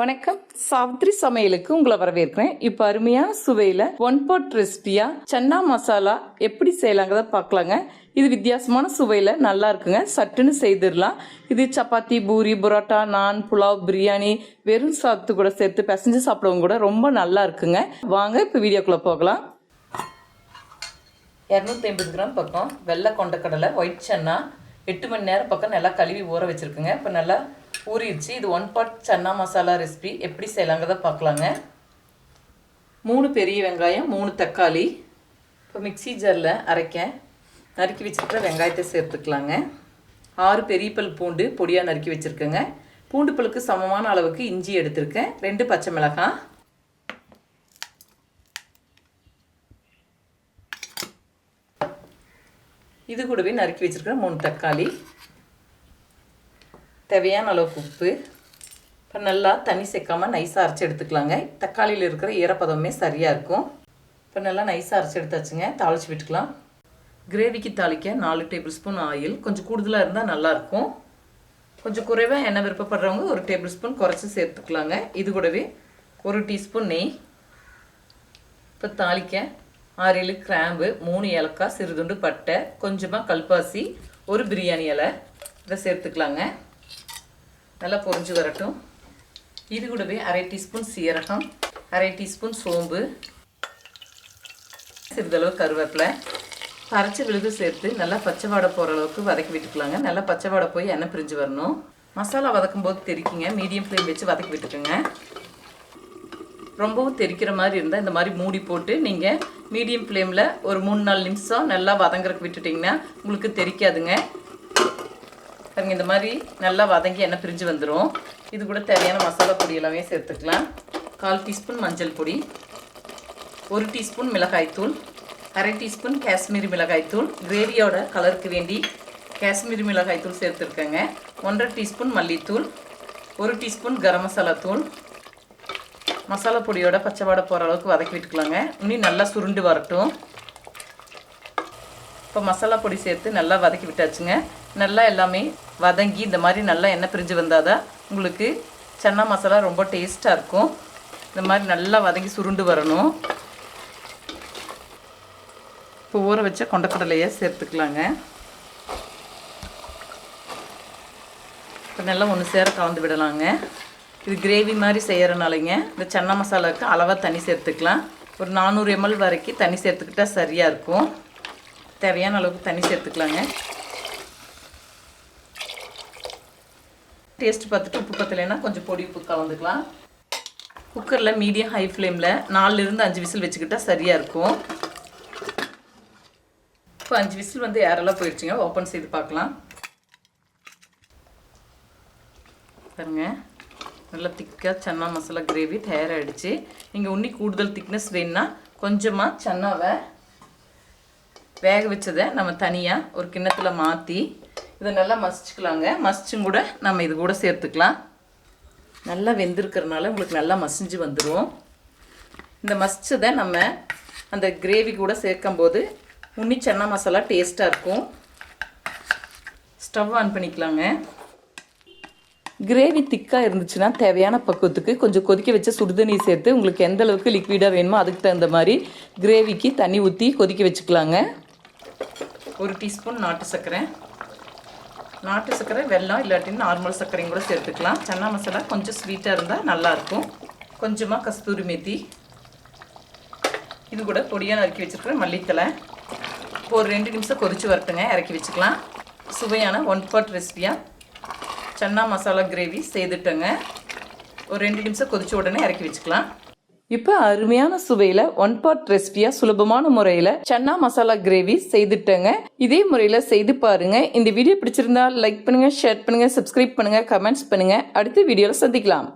வணக்கம். சாவித்ரி சமையலுக்கு உங்களை வரவேற்கிறேன். இப்போ அருமையான சுவையில் ஒன் பாட் ரெசிபியாக சன்னா மசாலா எப்படி செய்யலாங்கிறத பார்க்கலாங்க. இது வித்தியாசமான சுவையில் நல்லா இருக்குங்க. சட்டுன்னு செய்திடலாம். இது சப்பாத்தி பூரி புரோட்டா நான் புலாவ் பிரியாணி வெறும் சாத்து கூட சேர்த்து பிசைஞ்சு சாப்பிடவும் கூட ரொம்ப நல்லா இருக்குங்க. வாங்க இப்போ வீடியோக்குள்ளே போகலாம். இரநூத்தி ஐம்பது கிராம் பக்கம் வெள்ளை கொண்டக்கடலை ஒயிட் சன்னா எட்டு மணி நேரம் பக்கம் நல்லா கழுவி ஊற வச்சுருக்குங்க. இப்போ நல்லா ஊறிடுச்சு. இது one pot chana masala recipe எப்படி செய்யலாங்கிறத பார்க்கலாங்க. மூணு பெரிய வெங்காயம் மூணு தக்காளி. இப்போ மிக்ஸி ஜாரில் அரைக்க நறுக்கி வச்சுருக்கிற வெங்காயத்தை சேர்த்துக்கலாங்க. ஆறு பெரிய பல் பூண்டு பொடியாக நறுக்கி வச்சுருக்கேங்க. பூண்டு பல்லுக்கு சமமான அளவுக்கு இஞ்சி எடுத்திருக்கேன். ரெண்டு பச்சை மிளகாய். இது கூடவே நறுக்கி வச்சுருக்கிற மூணு தக்காளி. தேவையான அளவுக்கு உப்பு. இப்போ நல்லா தண்ணி சேர்க்காமல் நைஸாக அரைச்சி எடுத்துக்கலாங்க. தக்காளியில் இருக்கிற ஈரப்பதமே சரியாக இருக்கும். இப்போ நல்லா நைஸாக அரைச்சி எடுத்தாச்சுங்க. தாளித்து விட்டுக்கலாம். கிரேவிக்கு தாளிக்க நாலு டேபிள் ஸ்பூன் ஆயில். கொஞ்சம் கூடுதலாக இருந்தால் நல்லாயிருக்கும் கொஞ்சம் குறைவாக எண்ணெய் விருப்பப்படுறவங்க ஒரு டேபிள் ஸ்பூன் குறைச்சி சேர்த்துக்கலாங்க. இது கூடவே ஒரு டீஸ்பூன் நெய். இப்போ தாளிக்க ஆறு கிராம்பு மூணு ஏலக்காய் சிறுதுண்டு பட்டை கொஞ்சமாக கல்பாசி ஒரு பிரியாணி இலை. இதை சேர்த்துக்கலாங்க. நல்லா பொறிஞ்சு வரட்டும். இது கூடவே அரை டீஸ்பூன் சீரகம் அரை டீஸ்பூன் சோம்பு சிறிதளவு கருவேப்பிலை. அரைச்சி விழுது சேர்த்து நல்லா பச்சை வாடை போகிற அளவுக்கு வதக்கி விட்டுக்கலாங்க. நல்லா பச்சை வாடை போய் எண்ணெய் பிரிஞ்சு வரணும். மசாலா வதக்கும் போது தெரிக்கிங்க. மீடியம் ஃப்ளேம் வச்சு வதக்கி விட்டுக்கோங்க. ரொம்பவும் தெரிக்கிற மாதிரி இருந்தால் இந்த மாதிரி மூடி போட்டு நீங்கள் மீடியம் ஃப்ளேமில் ஒரு மூணு நாலு நிமிஷம் நல்லா வதங்குறதுக்கு விட்டுட்டிங்கன்னா உங்களுக்கு தெரிக்காதுங்க. பாருங்கள் இந்த மாதிரி நல்லா வதங்கி எண்ணெய் பிரிஞ்சு வந்துடும் இது கூட தேவையான மசாலா பொடி எல்லாமே சேர்த்துக்கலாம். கால் டீஸ்பூன் மஞ்சள் பொடி ஒரு டீஸ்பூன் மிளகாய்த்தூள் அரை டீஸ்பூன் காஷ்மீரி மிளகாய்த்தூள் கிரேவியோட கலருக்கு வேண்டி காஷ்மீரி மிளகாய்த்தூள் சேர்த்துருக்கேங்க. ஒன்றரை டீஸ்பூன் மல்லித்தூள் ஒரு டீஸ்பூன் கரம் மசாலா தூள். மசாலா பொடியோட பச்சை வாடை போகிற அளவுக்கு வதக்கி விட்டுக்கலாங்க. இன்னும் நல்லா சுருண்டு வரட்டும். இப்போ மசாலா பொடி சேர்த்து நல்லா வதக்கி விட்டாச்சுங்க. நல்லா எல்லாமே வதங்கி இந்த மாதிரி நல்லா எண்ணெய் பிரிஞ்சு வந்தால் தான் உங்களுக்கு சன்னா மசாலா ரொம்ப டேஸ்ட்டாக இருக்கும். இந்த மாதிரி நல்லா வதங்கி சுருண்டு வரணும். இப்போ ஊற வச்ச கொண்டக்கடலையை சேர்த்துக்கலாங்க. இப்போ நல்லா ஒன்று சேர கலந்து விடலாங்க. இது கிரேவி மாதிரி செய்கிறனாலங்க இந்த சன்னா மசாலாவுக்கு அளவாக தண்ணி சேர்த்துக்கலாம். ஒரு நானூறு எம்எல் வரைக்கும் தண்ணி சேர்த்துக்கிட்டா சரியாக இருக்கும். தேவையான அளவுக்கு தண்ணி சேர்த்துக்கலாங்க. டேஸ்ட் பார்த்துட்டு உப்பு பத்தலைன்னா கொஞ்சம் பொடி உப்பு கலந்துக்கலாம். குக்கரில் மீடியம் ஹை ஃப்ளேமில் நாலுலேருந்து அஞ்சு விசில் வச்சுக்கிட்டா சரியாக இருக்கும். இப்போ அஞ்சு விசில் வந்து ஏரெல்லாம் போயிடுச்சுங்க ஓப்பன் செய்து பார்க்கலாம். பாருங்க. நல்லா திக்காக சன்னா மசாலா கிரேவி தயாராகிடுச்சு நீங்கள் உன்னி கூடுதல் திக்னஸ் வேணுன்னா கொஞ்சமாக சன்னாவை வேக வச்சதை நம்ம தனியாக ஒரு கிண்ணத்தில் மாற்றி இதை நல்லா மசிச்சுக்கலாங்க. மசிச்சும் கூட நம்ம இது கூட சேர்த்துக்கலாம். நல்லா வெந்திருக்கிறனால உங்களுக்கு நல்லா மசிஞ்சு வந்துடும் இந்த மசிச்சதை நம்ம அந்த கிரேவி கூட சேர்க்கும்போது உன்னி சன்னா மசாலா டேஸ்ட்டாக இருக்கும். ஸ்டவ் ஆன் பண்ணிக்கலாங்க. கிரேவி திக்காக இருந்துச்சுன்னா தேவையான பக்குவத்துக்கு கொஞ்சம் கொதிக்க வச்ச சுடுதண்ணி சேர்த்து உங்களுக்கு எந்த அளவுக்கு லிக்விடாக வேணுமோ அதுக்கு தகுந்த மாதிரி கிரேவிக்கு தண்ணி ஊற்றி கொதிக்க வச்சுக்கலாங்க. ஒரு டீஸ்பூன் நாட்டு சர்க்கரை. நாட்டு சர்க்கரை வெல்லம் இல்லாட்டின்னு நார்மல் சர்க்கரையும் கூட சேர்த்துக்கலாம். சன்னா மசாலா கொஞ்சம் ஸ்வீட்டாக இருந்தால் நல்லாயிருக்கும். கொஞ்சமாக கஸ்தூரி மெத்தி. இது கூட பொடியாக நறுக்கி வச்சுருக்கிற மல்லித்தலை ஒரு ரெண்டு நிமிஷம் கொதிச்சு வரட்டுங்க. இறக்கி வச்சுக்கலாம். சுவையான ஒன் பாட் ரெசிபியாக சன்னா மசாலா கிரேவி செய்துட்டேங்க. ஒரு ரெண்டு நிமிஷம் கொதிச்ச உடனே இறக்கி வச்சுக்கலாம். இப்போ அருமையான சுவையில் ஒன் பார்ட் ரெசிபியாக சுலபமான முறையில் சன்னா மசாலா கிரேவி செய்துட்டேங்க. இதே முறையில் செய்து பாருங்க. இந்த வீடியோ பிடிச்சிருந்தா லைக் பண்ணுங்க ஷேர் பண்ணுங்க சப்ஸ்கிரைப் பண்ணுங்க கமெண்ட்ஸ் பண்ணுங்க. அடுத்த வீடியோவில் சந்திக்கலாம்.